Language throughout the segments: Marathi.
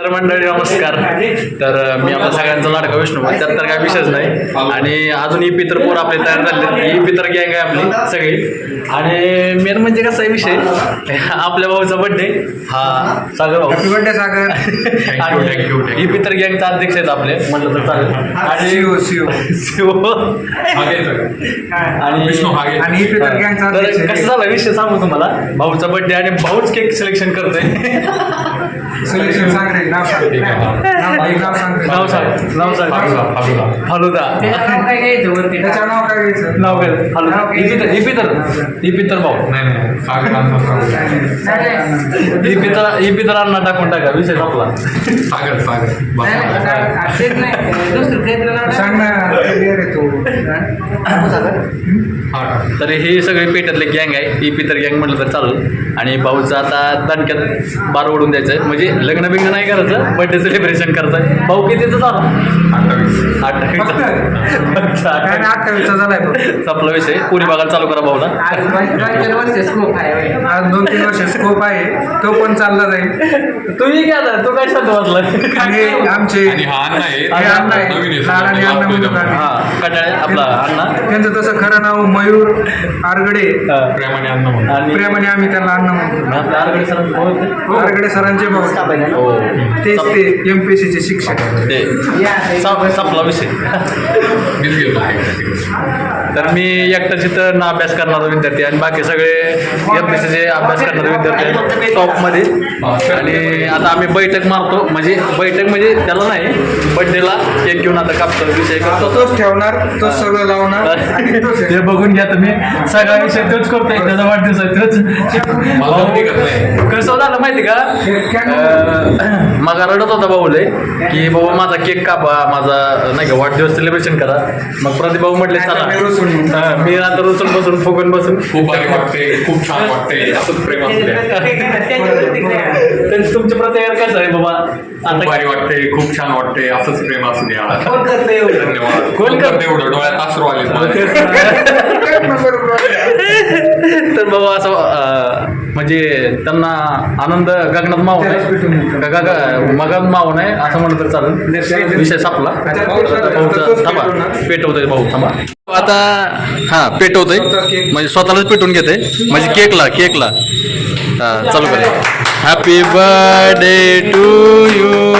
तर मंडळी नमस्कार. तर मी आपल्या सगळ्यांचा लाडका विष्णू त्यात तर काय विषयच नाही. आणि अजून ही पितर पोर आपले तयार झाले ही पितर गँग आहे आपली सगळी. आणि मेन म्हणजे कसा आहे विषय? आपल्या भाऊचा बर्थडे हा सागर भाऊ. बर्थडे सागर. Thank you. ही पितर गँगचा अध्यक्ष आहेत आपले. म्हटलं तर चालेल. आणि शिव शिव शिव आणि विष्णू आणि ही पितर गँगचा तर कसं. झालं विषय सांगू तुम्हाला? भाऊचा बर्थडे आणि भाऊच केक सिलेक्शन करतोय. सिलेक्शन सांग नाव सांग ठीक आहे. नाव सांग. नाव सांग नाव सांग फालुदा, फालुदा. फालुदा. त्याचं नाव काय घ्यायचं नाव काय फालुदा. नाव भाऊ. नाही नाही. सागर टाकून टाका. विषय संपला. सागर सागर. सांग ना. तू. हा तर हे सगळे पेटातले गँग आहे. ही पितर गँग म्हटलं तर चालेल. आणि भाऊचं आता दणक्यात बार ओढून द्यायचं आहे म्हणजे लग्न बिग्न नाही करायचं बर्थडे सेलिब्रेशन करायचं भाऊ कितीचं झालं? अठ्ठावीस. अठ्ठावीस. अठ्ठावीसचा तो. संपला विषय. पुरी बघायला चालू करा भाऊला. दोन तीन वर्ष स्कोप आहे तो पण चालला जाईल. तुम्ही काय आता. तू काय शांत वाचला आमचे हा अण्णा आहे. हे अण्णा आहे. हा कटाळे आपला अण्णा. त्यांचं तसं खरं नाव मयूर आरगडे. हा. प्रेमाने म्हणून. आम्ही त्यांना अण्णा म्हणतो आपल्या आरगडे सरांचं भाऊ ते? आरगडे सरांचे भाऊ. हो. तेच ते एम पी चे शिक्षक ते. सप- संपला विषय. मीच गेलो तिकडे. तर मी एकटाच इथं ना अभ्यास करणारा विद्यार्थी आणि बाकी सगळे एम चे अभ्यास करणारे विद्यार्थी आहेत. टॉपमध्ये आणि आता आम्ही बैठक मारतो. म्हणजे बैठक म्हणजे त्याला नाही बड्डेला केक घेऊन आता कापतो विषय करतो. तोच ठेवणार तोच सगळं लावणार. आणि तोच ते बघून घ्या तुम्ही. सगळा विषय तोच करतोय त्याचा वाढदिवस आहे तोच कसं झालं माहिती का? मग रडत होता भाऊले की बाबा माझा केक कापा माझा नाही का वाढदिवस सेलिब्रेशन करा. मग प्रदीप भाऊ म्हटले चला. मी आता रुसून बसून फुगून बसून. खूप भारी वाटते खूप छान वाटते असंच प्रेम असू द्या. तर तुमची प्रतिक्रिया कसं आहे बाबा? खूप आता भारी वाटते खूप छान वाटते असंच प्रेम असू द्या? धन्यवाद. कोण? करते एवढं? डोळ्यात अश्रू आले तर बाबा असं म्हणजे त्यांना आनंद गगनात मावून नाही आहे मगात मावून आहे असं म्हणलं तर चालेल. विषय सापला. थांबा पेटवतोय भाऊ थांबा. आता हा पेटवतोय. म्हणजे स्वतःलाच पेटवून घेते म्हणजे केकला केकला. हा चालू करा happy birthday to you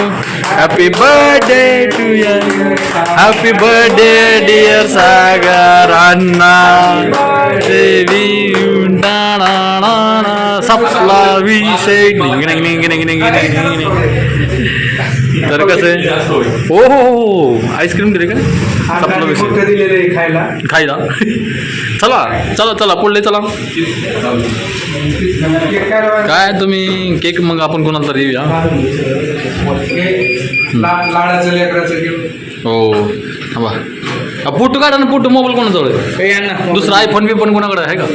happy birthday to you happy birthday dear Sagar Anna देवी सपला विषय निंग निंग निंग निंग निंग निंग निंग. तर कसं आहे. हो हो हो आईस्क्रीम दिली का सपला आता विषय. दिलेलं खायला. खायला. चला चला चला पुढले चला. काय? काय तुम्ही केक मग आपण कोणाला तरी देऊया? हे लाडाचं लेकराचं हो. अ, फोटो काढा ना फोटो मोबाईल कोणाजवळ आहे? दुसरा आयफोन बी पण कोणाकडे आहे का?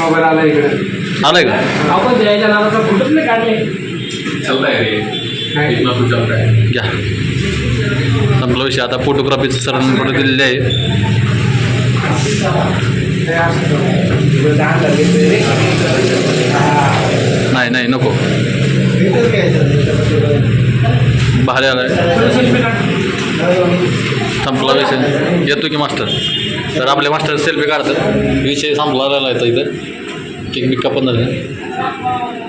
मोबाईल आला इकडे. आलाय का? आपण द्यायच्या नावाचा फोटोच नाही काढले. रे. घ्या संपला विषय. आता फोटोग्राफीचं सरांनी फोटो दिलेले आहे. नाही नाही नको. बाहेर आलाय संपला विषय. येतो की मास्टर? तर आपले मास्टर सेल्फी काढतात. विषय संपला राहिला इथं. केक बिक पण झाले.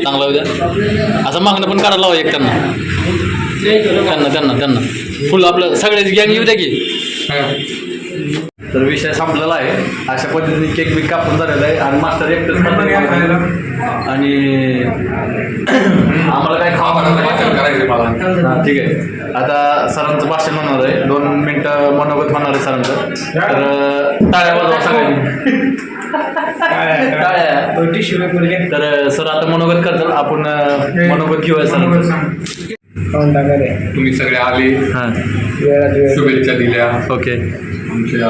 चांगला उद्या असं मागणं पण काढायला हवं एक त्यांना. त्यांना त्यांना त्यांना. फुल आपलं सगळ्याची गँग येऊ द्या की. तर विषय संपलेला आहे. अशा पद्धतीने केक बिक कापून झालेला आहे. आणि मास्टर एकटंच. आणि आम्हाला काय खावा हा, ठीक आहे. आता सरांचं भाषण होणार आहे. दोन मिनटं मनोगत होणार आहे सरांचं. तर टाळ्या वाजवा सगळ्यांनी. तर सर आता मनोगत करतात आपण मनोगत घेऊया मनोगत सर. तुम्ही सगळे आले. हां. शुभेच्छा दिल्या. ओके. आमच्या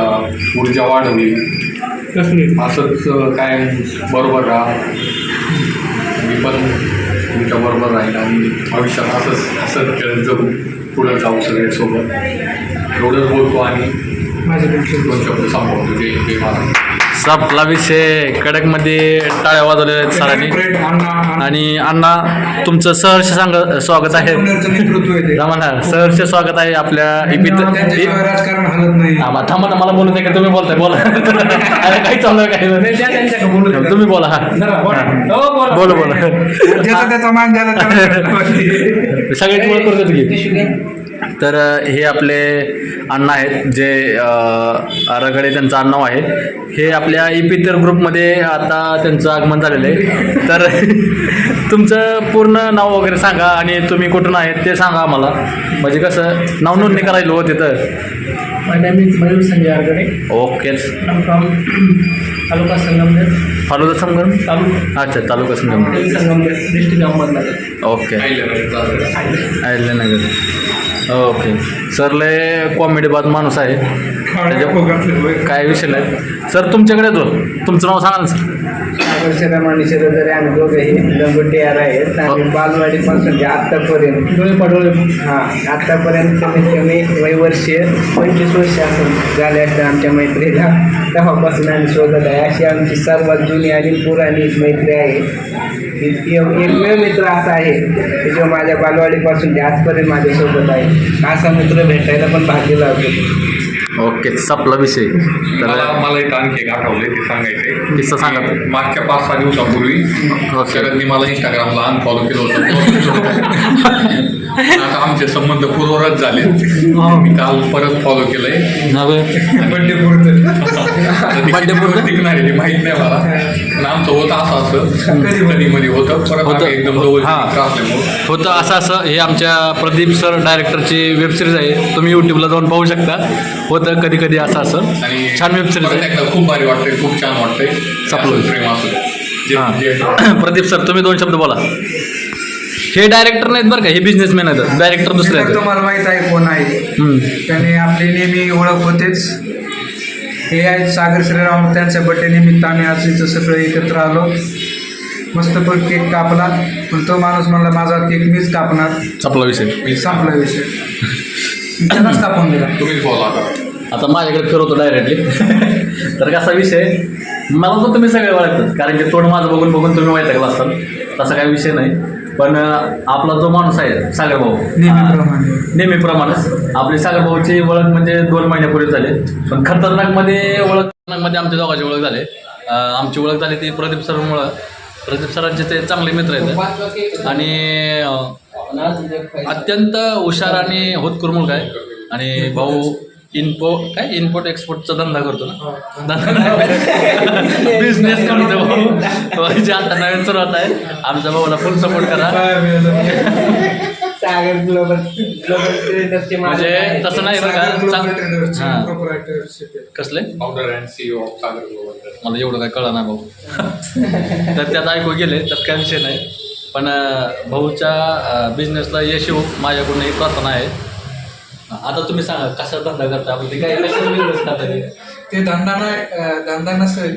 ऊर्जा वाढवली. असंच काय बरोबर राहा. मी पण तुमच्या बरोबर राहील आणि आयुष्यात असंच असंच खेळत जगू पुढं जाऊ सगळे सोबत. एवढंच बोलतो आणि शब्द सांभाळतो जय जय महाराज संपला विषय कडकमध्ये टाळ्या वाजवलेल्या आहेत सरांनी. आणि अण्णा तुमचं सहर्ष सांग स्वागत आहे. सहर्ष स्वागत आहे आपल्या राजकारण हलत नाही. थांबा ना, मला बोलू दे का तुम्ही बोलताय बोला. अरे काही चालू आहे काही तुम्ही बोला हा. बोला. बोला. कळतं. सगळ्याची ओळख करून देतो की. तर हे आपले अण्णा आहेत जे आराखडे त्यांचं आडनाव आहे. हे आपल्या इपितर ग्रुपमध्ये आता त्यांचं आगमन झालेलं आहे. तर तुमचं पूर्ण नाव वगैरे सांगा आणि तुम्ही कुठून आहेत ते सांगा आम्हाला. म्हणजे कसं नाव नोंदणी करायला होते तर. Taluka Sangamner. Falooda Sangam Taluka. अच्छा taluka Sangam Sangamner, district Ahmednagar. Okay पाहिलं अहिल्यानगर ओके. सर लय कॉमेडी बाद माणूस आहे. काय विषय नाही. सर तुमच्याकडे येतो तुमचं नाव सांगा ना सर. आम्ही दोघेही आहेत आम्ही बालवाडीपासून ते आत्तापर्यंत हां आत्तापर्यंत कमीत कमी वय वर्ष पंचवीस वर्ष असं झाले असतात आमच्या मैत्रीला. तेव्हापासून आम्ही शोधत आहे. अशी आमची सर्वात जुनी आणि पुराणी मैत्री आहे. एकमेव मित्र असा आहे की जो माझ्या बालवाडीपासून आजपर्यंत माझ्यासोबत आहे. असा मित्र भेटायला पण भाग्य लागतो ओके संपला विषय. मला तर मला एक आणखी एक आठवलंय ते सांगायचंय. किस्सा सांगा. मागच्या पाच सहा दिवसापूर्वी. शरदनी मला इंस्टाग्रामला अनफॉलो केलं होतं. आता आमचे संबंध पूर्वरच झाले. मी काल परत फॉलो केलंय. बड्डे पुरतं Birthday पुरतं? टिकणार आहे ते माहीत नाही मला. पण आमचं होतं असं असं. कधी कधी मध्ये होतं. परत होतं. एकदम जवळ हां. असल्यामुळं. होतं असं असं. हे आमच्या प्रदीप सर डायरेक्टरची वेबसिरीज आहे. तुम्ही यूट्यूबला जाऊन पाहू शकता. होतं कधी कधी असं असं. आणि छान आहे. एकदा खूप भारी वाटतंय खूप छान वाटतंय. संपलं. असं प्रेम असू द्या. जे- जे- हां प्रदीप सर तुम्ही दोन शब्द बोला. हे डायरेक्टर नाहीत बरं का हे बिझनेसमॅन आहेत. डायरेक्टर दुसरे आहेत. तुम्हाला माहीत आहे कोण आहे हम्म. त्याने आपली नेहमी ओळख होतेच. हे आहेत सागर श्रीराम त्यांच्या बड्डे निमित्त आम्ही आज इथं सगळं एकत्र आलो. मस्त पण केक कापला. पण तो माणूस म्हणला माझा केक मीच कापणार. संपला विषय. संपला विषय. त्यालाच कापून दिला. तुम्हीच बोला आता. आता माझ्याकडे फिरवतो डायरेक्टली तर कसा विषय? मला तर तुम्ही सगळे ओळखतात कारण की तोंड माझं बघून बघून तुम्ही माहिती असतात तसा काही विषय नाही. पण आपला जो माणूस आहे सागर भाऊ नेहमीप्रमाणे. नेहमीप्रमाणेच. आपली सागर भाऊची ओळख म्हणजे दोन महिन्यापूर्वी झाली. पण खतरनाकमध्ये ओळख खतरनाकमध्ये आमच्या दोघांची ओळख झाली. आमची ओळख झाली ती प्रदीप सरमुळं. प्रदीप सरांचे ते चांगले मित्र आहेत. आणि अत्यंत हुशार आणि होतकरू मुलगा आहे. आणि भाऊ इनपो काय? इनपोर्ट एक्सपोर्टचा धंदा करतो ना. बिझनेस करतो भाऊ म्हणजे आता नवीन सुरुवात आहे. आमच्या भाऊला फुल सपोर्ट करा. सागर ग्लोबल ग्लोबल ट्रेडर्सचे म्हणजे तसं नाही बरं का हां. कसले? Founder and CEO of Sagar global मला एवढं काय कळलं नाही भाऊ. तर त्यात ऐकू गेले त्यात काय विषय नाही. पण भाऊच्या बिझनेसला यश येऊ माझ्याकडून ही प्रार्थना आहे. आता तुम्ही सांगा कसा धंदा करता? आपण ते काय करता ते? ते धंदा नाही अं, धंदा नसेल.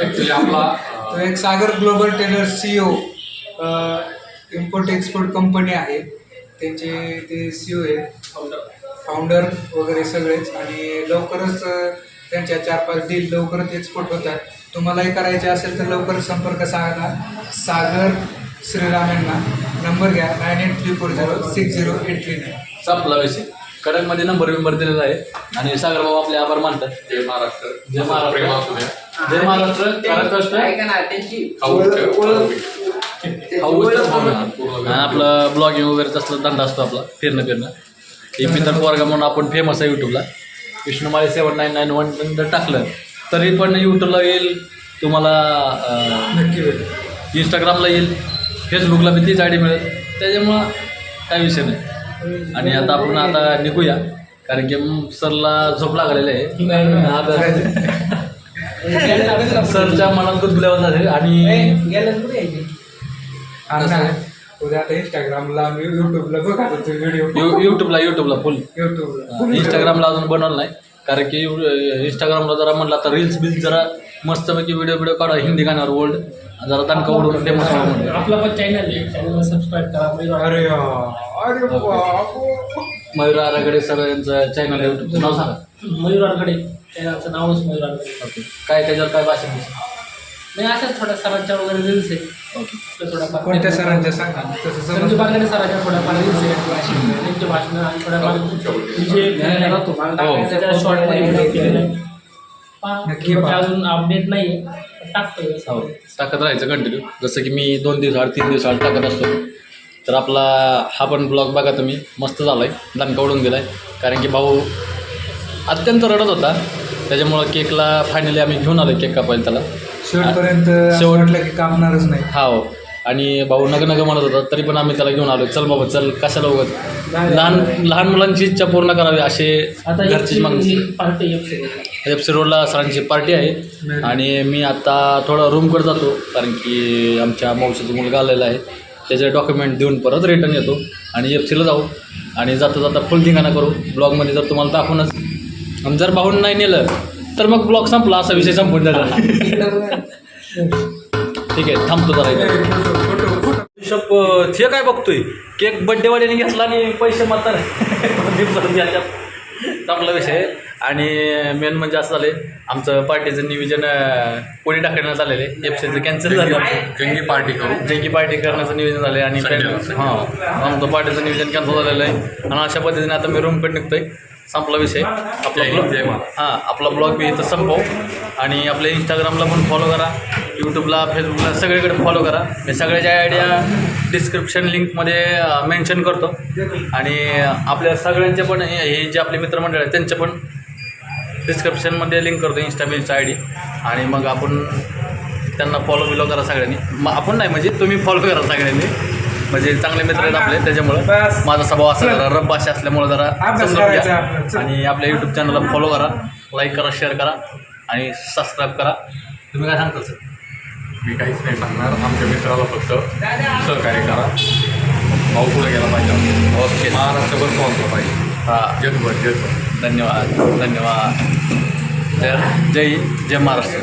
ऍक्च्युली आपला तो एक सागर ग्लोबल टेलर सीओ इम्पोर्ट एक्सपोर्ट कंपनी आहे. त्यांचे ते सीओ आहेत फाउंडर वगैरे सगळेच. आणि लवकरच अं, त्यांच्या चार पाच डील लवकरच एक्सपोर्ट होतात. तुम्हालाही करायचे असेल तर लवकर संपर्क साधा. सागर श्रीराम यांना नंबर घ्या. Nine eight three four zero six zero eight three nine संपला विषय. कडकमध्ये नंबर बिंबर दिलेला आहे. आणि सागर भाऊ आपले आभार मानतात. जय महाराष्ट्र. जय महाराष्ट्र. प्रेम असू द्या. जय महाराष्ट्र. करत कष्ट ऐका ना त्यांची खाऊ खाऊ आणि आपलं ब्लॉगिंग वगैरे तसलं धंदा असतो आपला फिरणं फिरणं. एक मित्र पोरगा म्हणून आपण फेमस आहे यूट्यूबला Vishnumale seven nine nine one जर टाकलं. तरी पण यूट्यूबला येईल तुम्हाला अं, नक्की भेटेल इंस्टाग्रामला येईल फेसबुकला बी तीच आय डी मिळेल. त्याच्यामुळं काय विषय नाही. आणि आता आपण आता निघूया. कारण की सरला झोप लागलेली आहे. आता सरच्या मनात गुदगुल्यावर झाले आणि उद्या आता इंस्टाग्रामला मी युट्यूबला बघा व्हिडिओ यूट्यूबला यूट्यूबला फुल युट्यूबला इंस्टाग्रामला अजून बनवलं नाही. कारण की इंस्टाग्रामला जरा म्हणलं आता रील्स बिल्स जरा मस्तपैकी व्हिडिओ व्हिडिओ काढा. हिंदी गाण्यावर ओल्ड जरा दणका उडून फेमस व्हावं म्हणलं आपला पण चॅनल आहे. चॅनलला सबस्क्राईब करा. मयूर अरे अरे बाबा. मयूर आरागडे सर यांचं चॅनल आहे. यूट्यूबचं नाव सांगा. मयूर आरकडे त्याचं नावच मयूर आरकडे ओके. काय त्याच्यावर काय भाषण नाही अशाच थोड्या सरांच्या वगैरे रील्स आहे. ओके. तर कोणत्या सरांच्या सांगा? तसं संजू समज बागडे सरांच्या थोड्याफार रील्स आहे. त्यांचे भाषण आणि थोड्याफार हो. त्याच्या शॉर्टमध्ये व्हिडिओ केलेला आहे. नक्की पहा, पहा. अजून अपडेट नाही टाकतोय. हो टाकत राहायचं कंटिन्यू जसं की मी दोन दिवसाआड तीन दिवसाआड टाकत असतो. तर आपला हा पण ब्लॉग बघा तुम्ही. मस्त झाला आहे दणका उडून गेला आहे कारण की भाऊ अत्यंत रडत होता. त्याच्यामुळं केकला फायनली आम्ही घेऊन आलो केक कापायला त्याला. शेवटपर्यंत शेवट- वाटलं की कापणारच नाही. हा हो. आणि भाऊ नग नग म्हणत होता तरी पण आम्ही त्याला घेऊन आलो चल बाबा चल. कशाला उगत लहान लहान मुलांची इच्छा पूर्ण करावी असे आता घरची मागणी पार्टी एक एफ सी रोडला सरांची पार्टी आहे. आणि मी आता थोडा रूमकडे जातो कारण की आमच्या मावशीचा मुलगा आलेला आहे. त्याचे डॉक्युमेंट देऊन परत रिटर्न येतो. आणि एफ सीला जाऊ. आणि जाता जाता फुल धिंगाणा करू. ब्लॉगमध्ये जर तुम्हाला दाखवूनच. आणि जर भाऊन नाही नेलं तर मग ब्लॉग संपला असा विषय संपून जातो. ठीक आहे थांबतो जरा. शप हे काय बघतोय? केक बड्डेवाल्याने घेतला आणि पैसे मात्र चांगला विषय. आणि मेन म्हणजे असं झालं आमचं पार्टीचं नियोजन अं, कोणी टाकण्यात आलेलं आहे एफ सीचं कॅन्सल झालं. जंगी पार्टी करू. जंगी पार्टी करण्याचं नियोजन झालं आहे आणि. हां आमचं पार्टीचं नियोजन कॅन्सल झालेलं आहे. आणि अशा पद्धतीने आता मी रूमकडे निघतोय. संपला विषय. आपला ब्लॉग जय. हां आपला ब्लॉग बी इथं संपव. आणि आपल्या इंस्टाग्रामला पण फॉलो करा. यूट्यूबला फेसबुकला सगळीकडे फॉलो करा. मी सगळ्याच्या आयडिया डिस्क्रिप्शन लिंकमध्ये मेन्शन करतो. आणि आपल्या सगळ्यांचे पण हे हे जे आपले मित्रमंडळ आहेत त्यांचे पण डिस्क्रिप्शनमध्ये लिंक करतो इंस्टा बिलचा आय डी आणि मग आपण त्यांना फॉलो बिलो करा सगळ्यांनी. मग आपण नाही म्हणजे तुम्ही फॉलो करा सगळ्यांनी. म्हणजे चांगले मित्र आहेत आपले त्याच्यामुळं. माझा स्वभाव असा जरा रब भाषा असल्यामुळं जरा समजून घ्या. आणि आपल्या यूट्यूब चॅनलला फॉलो करा लाईक करा शेअर करा आणि सबस्क्राईब करा. तुम्ही काय सांगता सर मी काहीच नाही सांगणार. आमच्या मित्राला फक्त सहकार्य करा. भाऊ पुढे गेला पाहिजे. ओके महाराष्ट्रभर पोहोचला पाहिजे. हां. जगभर जगभर धन्यवाद धन्यवाद. जय जय हिंद, जय महाराष्ट्र.